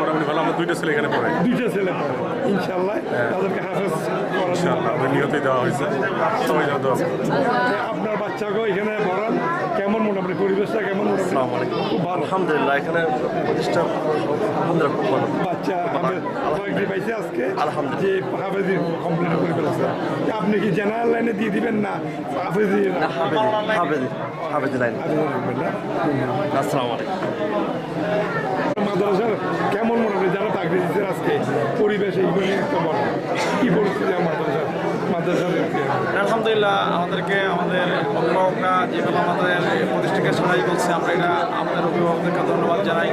মোটামুটি ভালো। আমার দুইটা ছেলে এখানে পড়ে দুইটা ছেলে পড়ে ইনশাল্লাহ তাদেরকে হাফেজ ওদের নিয়তেই দেওয়া হয়েছে। সবাই যেন দোয়া করুন। যে আপনার বাচ্চাকেও এখানে পড়ান। কেমন মোটামুটি পরিবেশটা কেমন খুব ভালো। আলহামদুলিল্লাহ এখানে প্রতিষ্ঠা আলহামদুলিল্লাহ খুব ভালো। বাচ্চা চাকরি পাইছে আজকে। আলহামদুলিল্লাহ। যে হাফেজি কমপ্লিট করে ফেলেছে। আপনি কি জেনারেল লাইনে দিয়ে দিবেন না হাফেজি হাফেজি হাফেজি লাইন আসসালামু আলাইকুম। মাদ্রাসার কেমন মোটামুটি যারা চাকরি দিচ্ছে আজকে পরিবেশ এইগুলো একটু কি পরিস্থিতি মাদ্রাসার মাদ্রাসার আলহামদুলিল্লাহ, আমাদেরকে আমাদের অভিভাবকরা যেভাবে আমাদের প্রতিষ্ঠাকে সহায় করছে, আমরা এটা আমাদের অভিভাবকদেরকে ধন্যবাদ জানাই।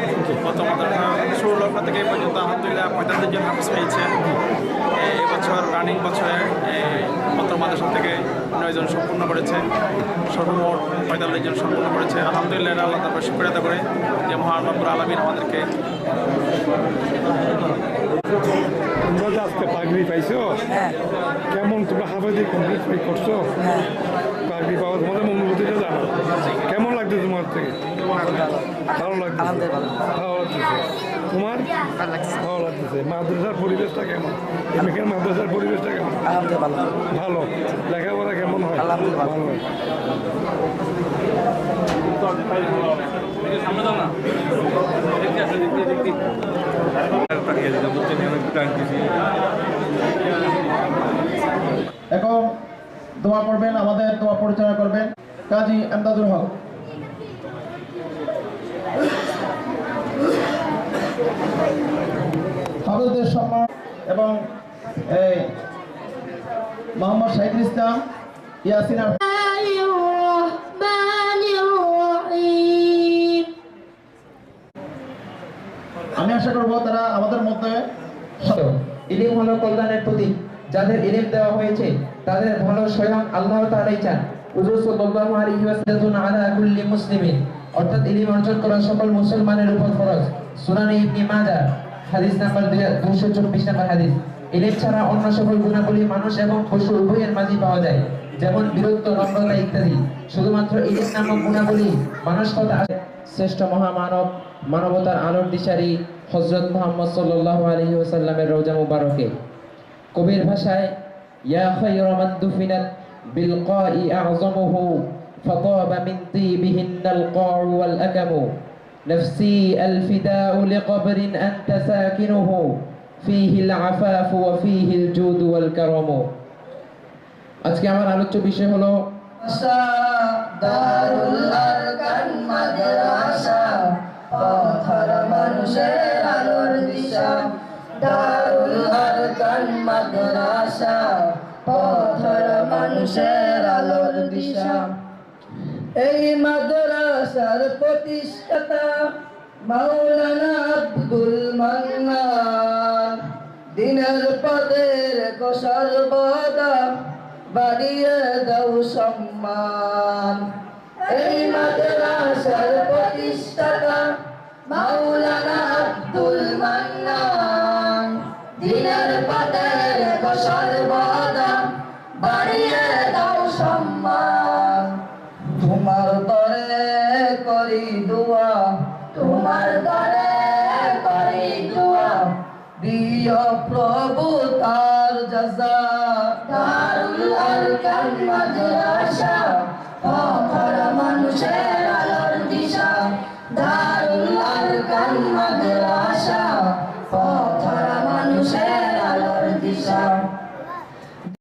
গত মাদ্রাসা শুরু লগ্ন থেকে এই পর্যন্ত আলহামদুলিল্লাহ পঁয়তাল্লিশ জন হাফিজ পেয়েছে এই বছর, রানিং বছরে মাদ্রাসা থেকে নয়জন সম্পূর্ণ করেছে সর্বমোট পঁয়তাল্লিশ জন সম্পূর্ণ করেছে। আলহামদুলিল্লাহ আল্লাহ তারপর শুক্রিয়া করে যে মহান রব্বুল আলমিন আমাদেরকে তোমরা আজকে পাগড়ি পাইছো কেমন তোমরা হাফেজি কমপ্লিট করছ? পাগড়ি পাওয়া তোমাদের অনুভূতিটা জানো? কেমন লাগছে তোমার থেকে? ভালো লাগছে? ভালো লাগতেছে তোমার? ভালো লাগতেছে মাদ্রাসার পরিবেশটা কেমন? এখানে মাদ্রাসার পরিবেশটা কেমন? ভালো। লেখাপড়া কেমন? এখন দোয়া করবেন, আমাদের দোয়া পরিচালনা করবেন কাজী এমদাদুল হক। হাফেজদের সম্মান এবং মোহাম্মদ শাহিদুল ইসলাম ইয়াসিন আমি আশা করব তারা আমাদের মধ্যে ইলিম হলো কল্যাণের যাদের ইলিম দেওয়া হয়েছে তাদের ভালো স্বয়ং আল্লাহ তাআলাই চান। হুজুর সাল্লাল্লাহু আলাইহি ওয়াসাল্লাম আলা কুল্লি মুসলিমিন। অর্থাৎ ইলিম অর্জন করা সকল মুসলমানের উপর ফরজ। সুনানে ইবনে মাজাহ হাদিস নাম্বার 224 হাদিস। ইলিম ছাড়া অন্য সকল গুণাবলী মানুষ এবং পশু উভয়ের মাঝে পাওয়া যায়। যেমন বীরত্ব নম্রতা ইত্যাদি শুধুমাত্র ইলিম নামক গুণাবলী মানুষ তথা শ্রেষ্ঠ মহামানব মানবতার আলোর দিশারি হজরত মোহাম্মদ সাল্লাল্লাহু আলাইহি ওয়াসাল্লামের রওজা মুবারকে কবির ভাষায় ইয়া খায়রা মান দুফিনাত বিল কাই আযমুহু فطاب من طيبهن القاع والأكم نفسي الفداء لقبر أنت ساكنه فيه العفاف وفيه الجود والكرم আজকে আমার আলোচ্য বিষয় হলো এই মাদ্রাসার প্রতিষ্ঠাতা মাওলানা আব্দুল মান্নান। দিনের পদের সর্বদা বাড়িয়ে দাও সম্মান। এই মাদ্রাসার প্রতিষ্ঠাতা মাওলানা আব্দুল মান্নান। দিনের পদের সর্বদা বাড়িয়ে দাও সম্মান। তোমার দরে করি দোয়া, তোমার দরে করি দোয়া। দিও প্রভু তার জাজা। দারুল আরকান মাদ্রাসা ও মানুষের আলোর দিশা।